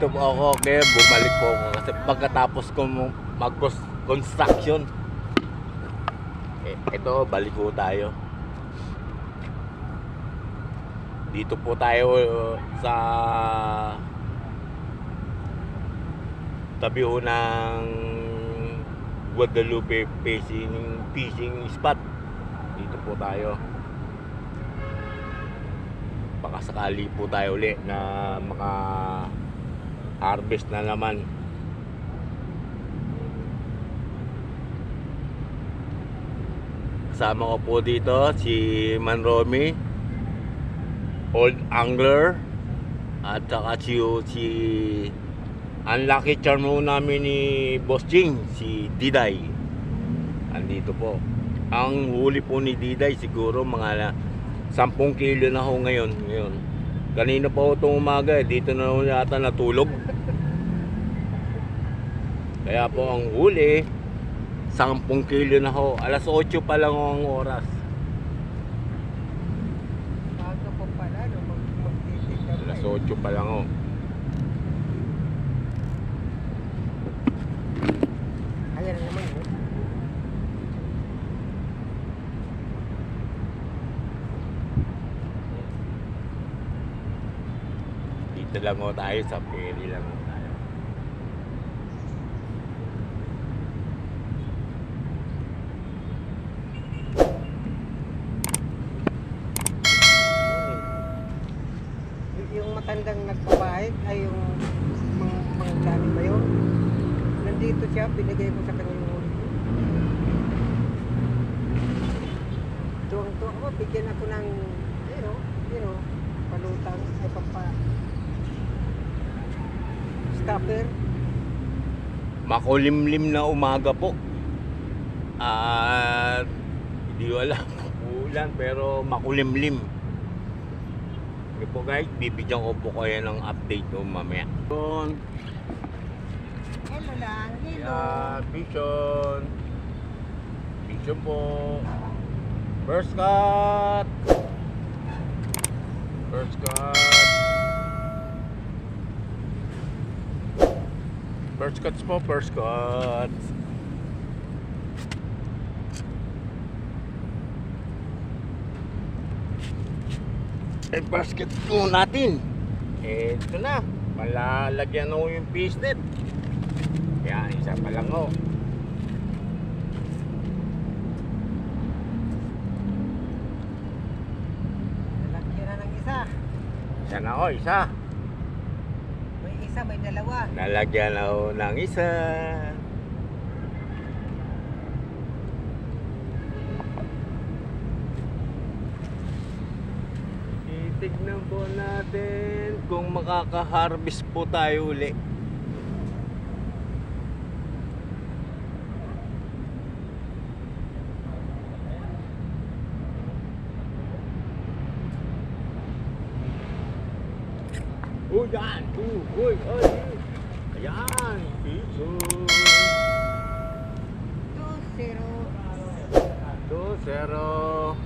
Nandito po ako, kaya bumalik po ako kasi pagkatapos ko mag-construction. Eh, ito, balik po tayo. Dito po tayo uh, sa tabi ho ng Guadalupe fishing, fishing spot. Dito po tayo. Baka sakali po tayo uli na maka harvest na naman. Kasama ko po dito si Manromi, old angler, at saka si, si unlucky charm namin ni Boss Jing, si Diday. Andito po. Ang huli po ni Diday siguro mga 10 kilo na ho ngayon. ngayon. Kanina pa ho itong umaga eh. Dito na ho yata natulog. Kaya po ang huli, 10 kilo na ho. Alas 8 pa lang ang oras. Bago po pala, no, mag magtitig ka pa Alas eh. 8 pa lang ho. Ayan na naman, oh. Dito lang ho tayo sa ferry lang ho tayo. Y- yung matandang nagpapahit ay yung mga mga dami ba yun? Nandito siya, binigay ko sa kanya yung huli ko. Tuwang-tuwa ako, bigyan ako ng, you know, you know, palutang, ay pampa, stopper. Makulimlim na umaga po. At hindi ko alam ulan pero makulimlim. Okay po guys, bibigyan ko po kayo ng update o mamaya. Hello lang, hello. Yan, vision. Vision po. First cut. First cut. First cuts po, first cuts. Eh, basket po natin. Eh, ito na. Malalagyan ko yung piece net. Yan, isa pa lang oh. Nalagyan na ng isa. Isa na oh, isa. May isa, may dalawa. Nalagyan na oh ng isa. Titignan po natin kung makaka-harvest po tayo uli. Oh, yan! Oh, uy, uy! Ayan! Piso! 2-0. Two, zero.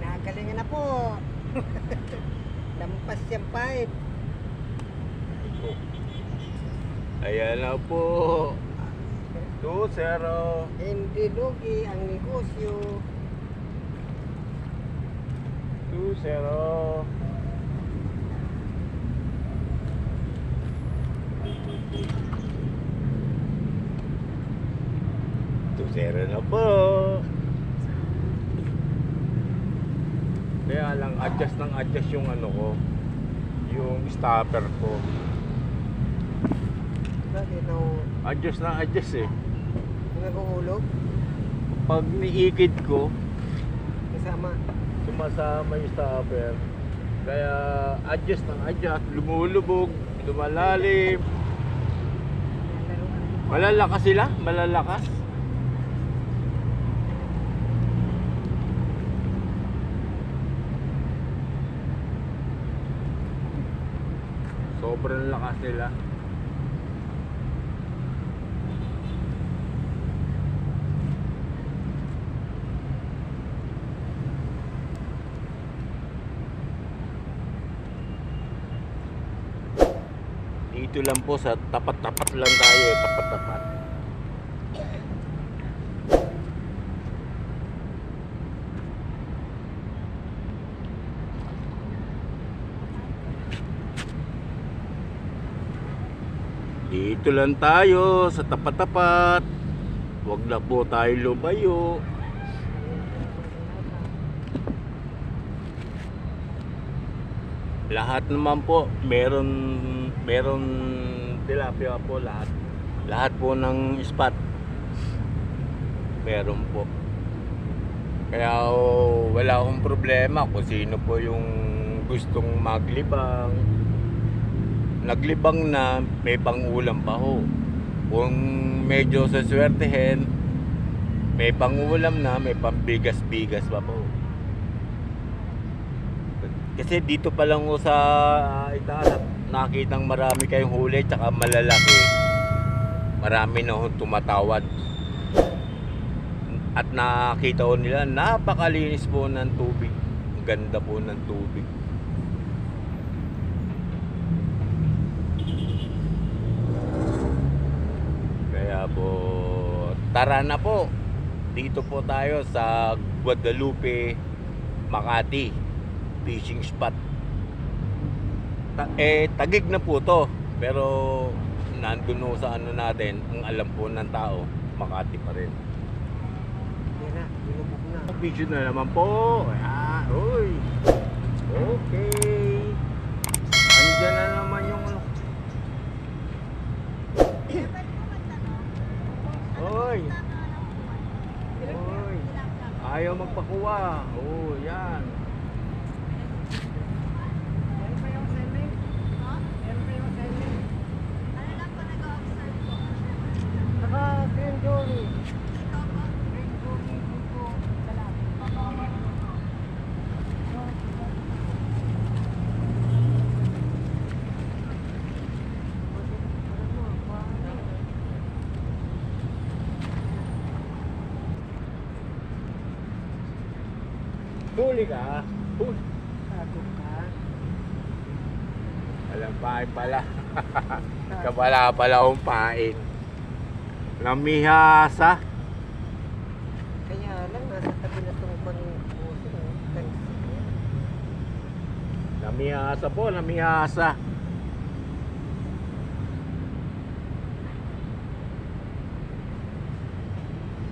Nagalingan na po. Lampas yung 5. Ayan na po. Two, zero. Hindi lugi ang negosyo. Two, zero. Two, zero na po. Kaya lang, adjust ng adjust yung ano ko. Yung stopper ko. Bakit no, Adjust na adjust eh. nag-uulog? Pag niikid ko, Kasama. Sumasama yung stopper. Kaya adjust ng adjust, lumulubog, lumalalim. Malalakas sila, malalakas. Sobrang lakas nila. Dito lang po sa tapat-tapat lang tayo, eh, tapat-tapat. Dito lang tayo sa tapat-tapat. Huwag na po tayo lumayo. Lahat naman po, meron meron tilapia po lahat. Lahat po ng spot. Meron po. Kaya oh, wala akong problema kung sino po yung gustong maglibang. Naglibang na, may pangulam pa ho. Kung medyo sa swertehin, may pangulam na, may pambigas-bigas pa po. Kasi dito pa lang ho sa uh, itaas, nakitang marami kayong huli tsaka malalaki. Marami na ho tumatawad. At nakita ko nila, napakalinis po ng tubig. Ang ganda po ng tubig. Kaya po, tara na po. Dito po tayo sa Guadalupe, Makati fishing spot. Ta- eh, tagig na po to. Pero nandun ho sa ano natin, ang alam po ng tao, Makati pa rin. Yan na, binubog na. Video na naman po. Ah, uy. Okay. Andiyan na naman yung ano. Oy. Oy. Ayaw magpakuha. Oh. Yan pa yung assignment? Yan pa yung assignment? Saka green dory. Green dory dito. Salat. Huli ka. Huli. Sagot ka. Alam pain pala. Kabala pala akong pain. Namihasa. Kaya lang, nasa tabi na itong pang-uso. Kansi. Namihasa po, namihasa.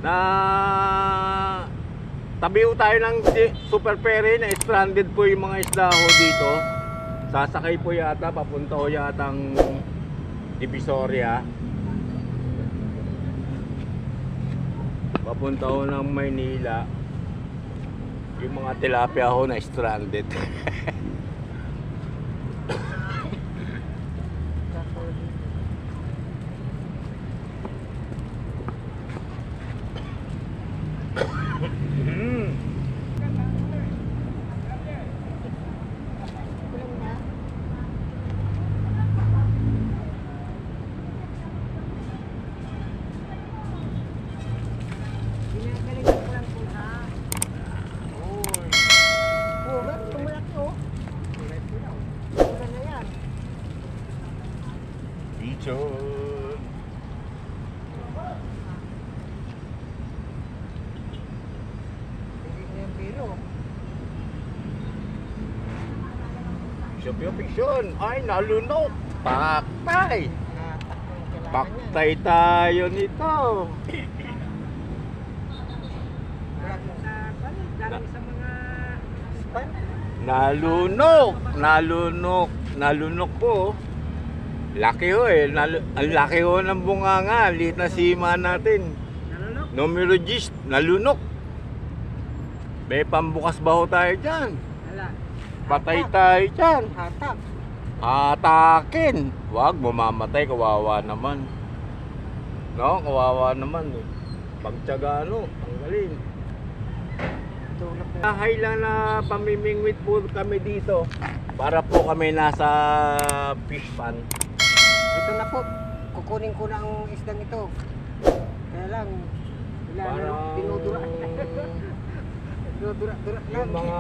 Na tabi tayo ng super ferry na stranded po yung mga isda ho dito. Sasakay po yata, papunta ho yata ang Divisoria. Papunta ho ng Maynila. Yung mga tilapia ho na stranded. Kakuli. Ginagalingan ko lang po ha. Uy. Oh, ba't tumalak to? Tulad ko daw. Tulad na yan. Bichon. Hindi na yung biro. Piksyon. Ay, nalunok. Kailangan Paktay tayo nito. Nalunok. Nalunok. Nalunok po. Laki ho eh. Nalu ang laki ho ng bunganga. Liit na sima natin. Numerologist. Nalunok. May pambukas ba ho tayo dyan? Wala. Patay tayo dyan. Hatak. Atakin. Wag, mamamatay. Kawawa naman. No, kawawa naman eh. Pagtsaga ano, tanggalin. Na. Kahay lang na pamimingwit po kami dito. Para po kami nasa fish pan. Ito na po. Kukunin ko na ang isdang ito. Kaya lang, Para ilalaro, dinudura. Dinudura-dura lang. yung mga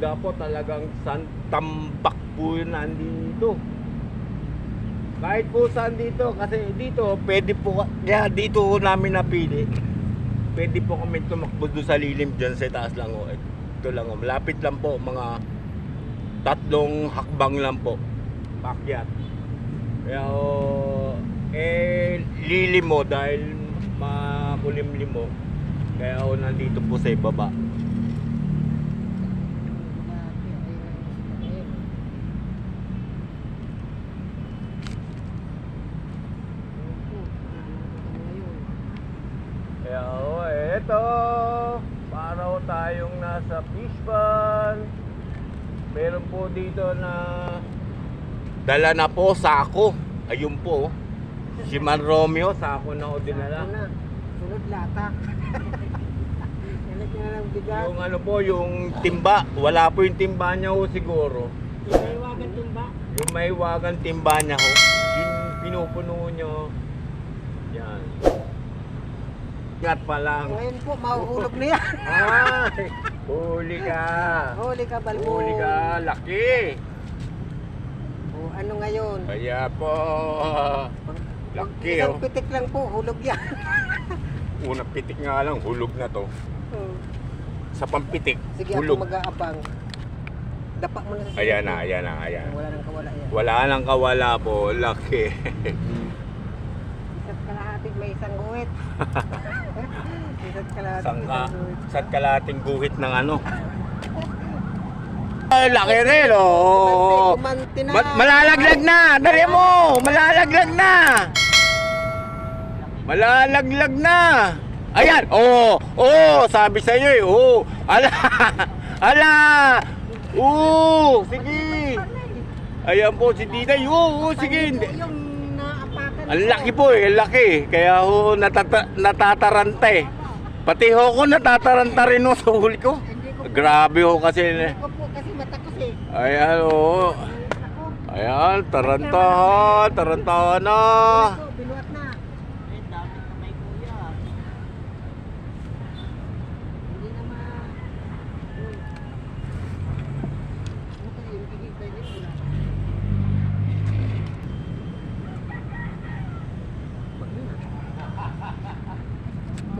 isda po talagang san tambak po yun nandito. Kahit po saan dito, kasi dito, pwede po, kaya dito namin napili. Pwede po kami tumakbo doon sa lilim dyan sa taas lang ho. Ito lang ho, malapit lang po, mga tatlong hakbang lang po. Pakyat. Kaya ho, eh, lilim mo dahil makulimlim mo. Kaya ho, nandito po sa ibaba. Kaya oh, eto, para ho tayong nasa fish pond. Meron po dito na dala na po sako. Ayun po. Si Man Romeo, sako na o dinala. Na, sunod lata. Nalagyan na bigat. Yung ano po, yung timba. Wala po yung timba niya ho siguro. Iwagan tumba. Yung may wagang timba niya ho. Yung pinupuno niyo. Yan. Ingat pa lang. Ngayon po, mahuhulog na yan. Ay! Huli ka! Huli ka, balbo. Huli ka! Laki! O, ano ngayon? Kaya po, laki Isang oh. pitik lang po, hulog yan. Unang pitik nga lang, hulog na to. Hmm. Sa pampitik, Sige, ako hulog. mag-aabang. Dapa mo na sa Ayan na, ayan na, ayan. Wala nang kawala yan. Wala nang kawala po, laki. Isa't kalahating may isang guhit. Sangka, sa kalating guhit ng ano. Ay, laki rin, oh. Ma- malalaglag na! Dali mo! Malalaglag na! Malalaglag na! Ayan! Oh, oh, sabi sa iyo eh! Oo! ala! Ala! Oo! Sige! Ayan po si sige! Hindi. Hindi. Yung naapakan. Ang laki po eh! Ang laki! Kaya ho natata natataranta eh! Pati ho ko natataranta rin ho sa huli ko! Ko, Grabe ho kasi! hindi ko po kasi matakos eh. Ayan oo! Ako, Ayan! Tarantahan! Tarantahan na! ito, binuhat na. Eh, dami na may kuya. Hindi na ma... Uy. Ano kayo, yung hihintay niyo, wala.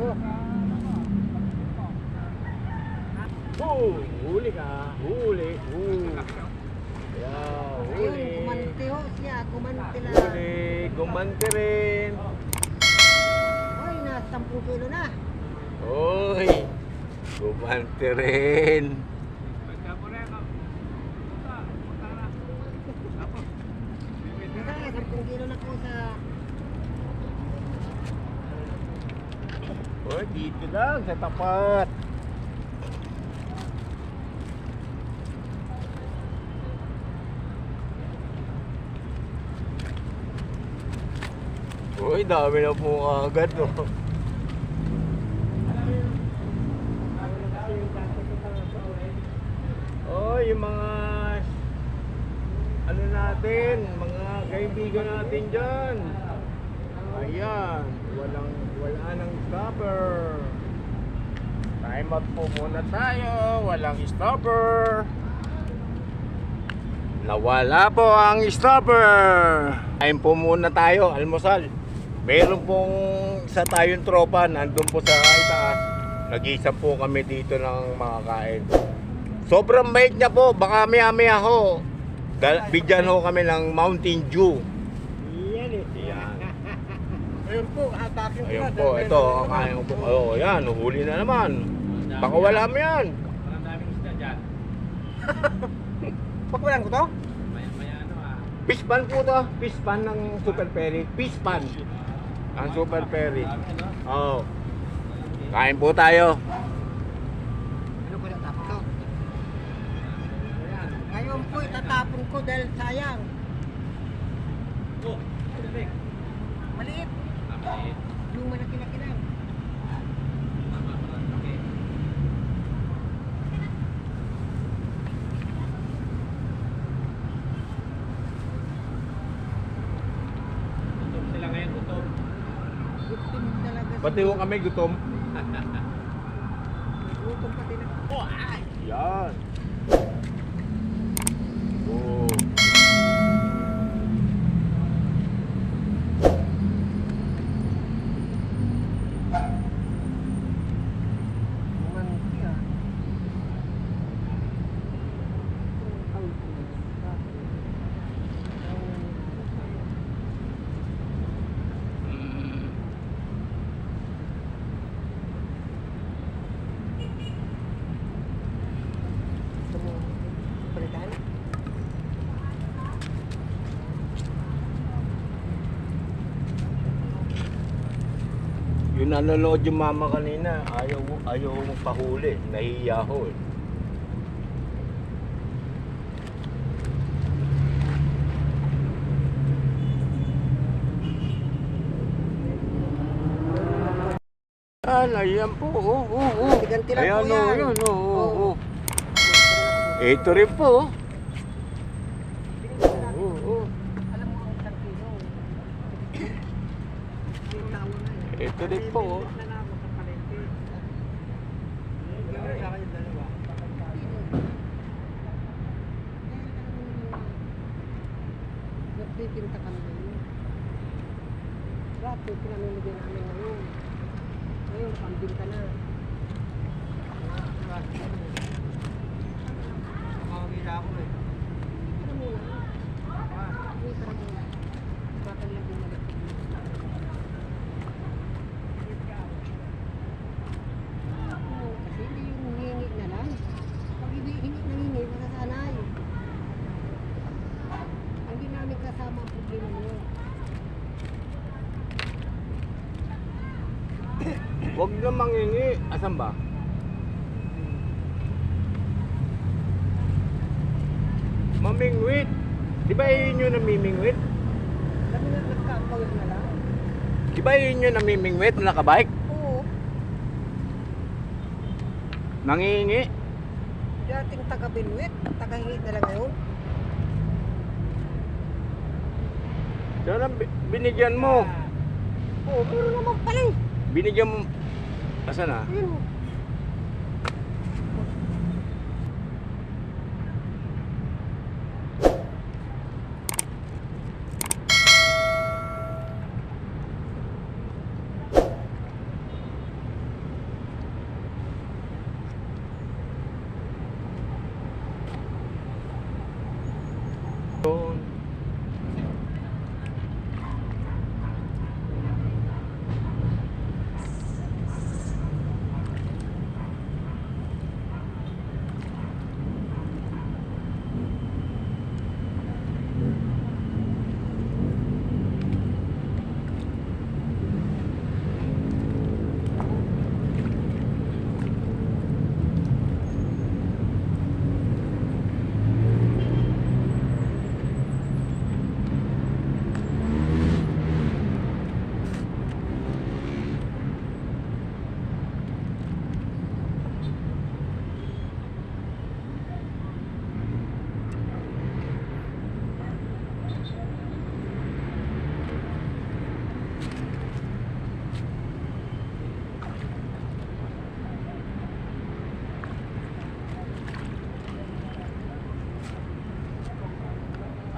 Oh. Oh, huli ka. Huli. Huli. Yeah, Ayun, huli. kumante ho siya, kumante lang. Huli. Gumante rin. Ay, nasa 10 kilo na. Uy. Gumante rin. Nasa 10 kilo na po sa... Uy, dito lang sa tapat. Uy, dami na po agad, oh. Oh, yung mga ano natin, mga kaibigan natin diyan. Ayan, walang wala nang stopper. Time out po muna tayo, walang stopper. Nawala po ang stopper. Time po muna tayo, almusal. Meron pong sa tayong tropa, nandun po sa itaas. Nag-isa po kami dito ng mga kain. Sobrang bait niya po, baka maya-maya ho. Dal- bigyan ho kami ng Mountain Dew. Yan eh. Yan. Ayun po, hatakin ko Ayun po, ito, kaya po. Oh, yan, huli na naman. Baka wala mo yan. Parang daming isda dyan. Pakulan ko to? Maya, maya ano ah. Fish pan po to. Fish pan ng Super Perry. Fish pan. Ang Super ano? Oo. Oh. Kain po tayo. Ano ko natapon to? Ngayon po, itatapon ko dahil sayang. Oh, ano? Maliit. Maliit. Yung lang. Tama, parang laki. Gutom sila ngayon, gutom. Gutom talaga. Pati ho kami gutom. Gutom pati na. Oh, ay! Yan. Yung nanonood yung mama kanina, ayaw, ayaw mo pahuli. Nahiya ho eh. Ah, ayan po. Oo, oo, oo. Ganti lang Ayan, po yan. oo, oo, oo, Oo. oo. Ito rin po. oh. Oo, oo. Alam mo ang isang kilo. Yung tawa rin po. oh. Na na ako sa palengke. Gawin sa akin yung dalawa. Nagtitinta kami ngayon. Dati pinamimigay namin ngayon. Ngayon, pambing ka na. Makakita ako eh. Ano muna? Ah, wait, tara muna. Bakit lang bumalik? Oo, kasi hindi yung hingi na lang. Pag hindi hingi na hingi, masasanay. Hindi namin kasama ang problema niyo. Na mangingi. Asan ba? Mamingwit. Di ba yun yung namimingwit? Kami nga nagkakawin na lang. Di ba yun yung namimingwit na nakabike? Oo, Nangingi? dating taga-binwit, taga-hingi na lang ngayon. Sana bi- binigyan mo. Oo, pero naman pala eh. Binigyan mo. Asan na? Ayun. Yun.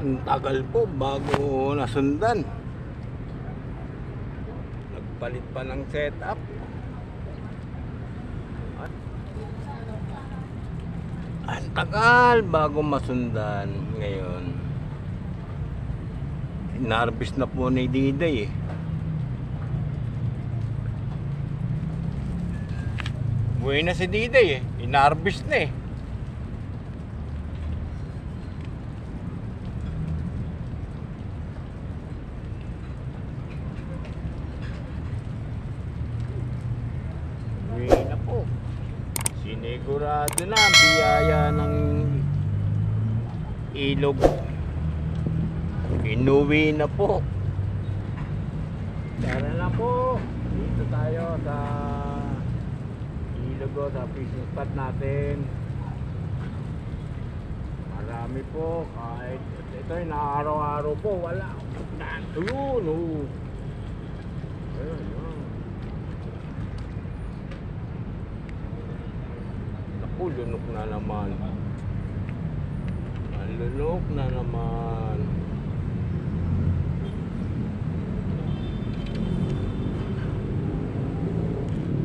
Ang tagal po bago nasundan. Nagpalit pa ng setup. At ang tagal bago masundan ngayon. Inarbis na po ni Diday eh. Buhay na si Diday eh. Inarbis na eh. Uwi na po. Sinigurado na ang biyaya ng ilog. Inuwi na po. Tara na po. Dito tayo sa ilog o, sa fishing spot natin. Marami po. Kahit ito ay araw-araw po. Wala. Ayun. Oh. Ayun. Ayun. Naku, lunok na naman. Malunok na naman.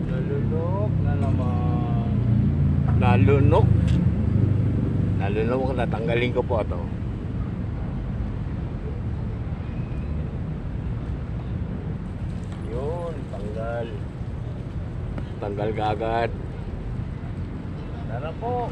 Nalunok na naman. Nalunok. Nalunok na. Tanggalin ko po ito. Yun, tanggal. Tanggal kagad. Tara po.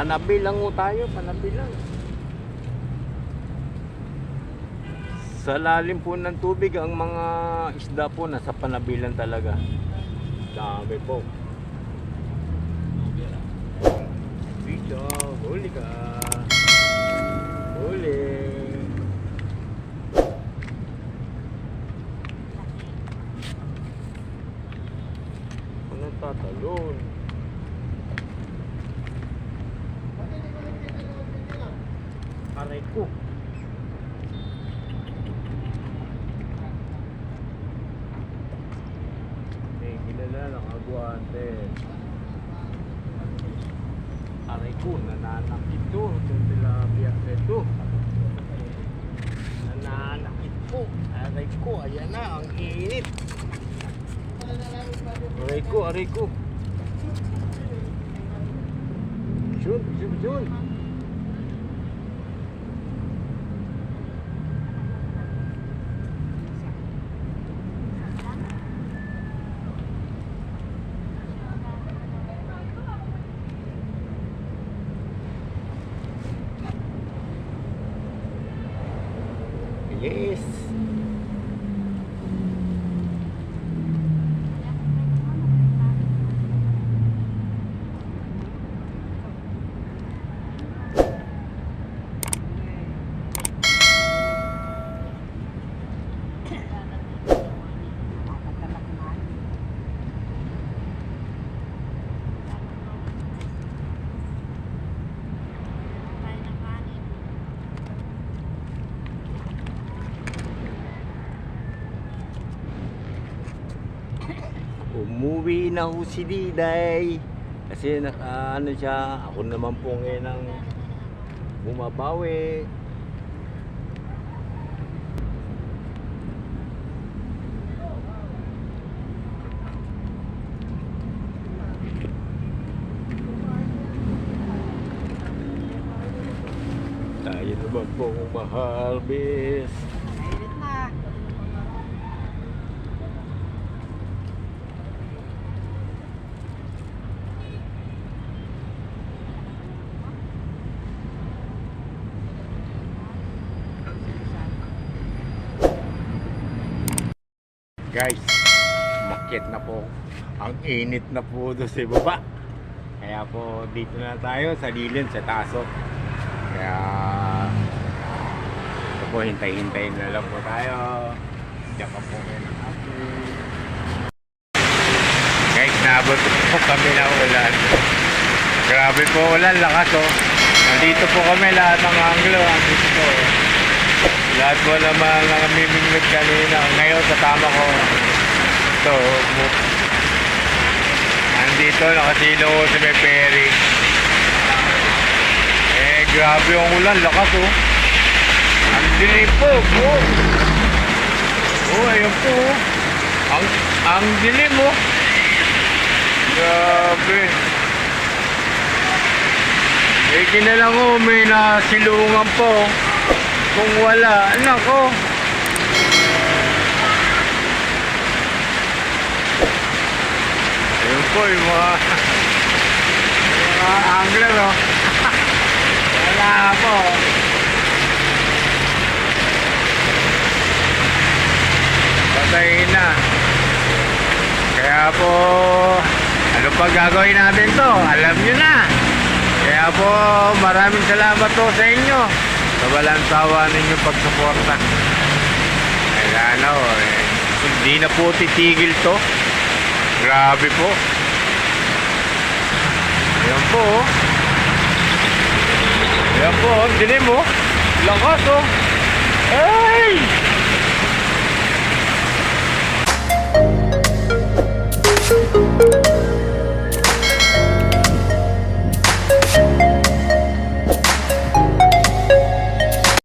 Panabi lang ho tayo, panabi lang. Sa lalim po ng tubig, ang mga isda po nasa panabilan talaga. Dami po. Dito, huli ka. Aray ko. May kilala nakagwante. Aray ko, nananakit to. Itong tilapia ito. Nananakit po. Aray ko, ayan na, ang init. Aray ko, aray ko. Shun, shun, shun. Yes. Na ho si Diday. Kasi naka ano siya, ako naman po ngayon ang bumabawi. Tayo naman po ma-harvest. Guys, makit na po. Ang init na po doon sa baba. Kaya po dito na tayo sa Lilin, sa Taso. Kaya ito po, hintay-hintayin na lang po tayo. Diyan pa po kayo ng. Guys, nabot po kami ng ulan. Grabe po ulan, lakas oh. Nandito po kami lahat ng anglo. Andito po. Lahat po naman ang namimingwit kanina. Ngayon, kasama ko. Ito, mo- Andito, nakasilo ko si May Perry. Eh, grabe yung ulan. Lakas, oh. Ang dilim po, po. Oh, ayun po. oh. Ang, ang dilim, oh. Grabe. Eh, kinalang ko, may nasilungan po. Kung wala, nako. Ayun po yung mga yung mga angler oh. wala po. Patay na. Kaya po, ano pa gagawin natin to? Alam nyo na. Kaya po, maraming salamat po sa inyo. So walang sawa ninyo pagsuporta. Ay ano, eh, hindi na po titigil to. Grabe po. Ayan po. Oh. Ayan po, oh, dilim mo. Lakas oh. Ay! Hey!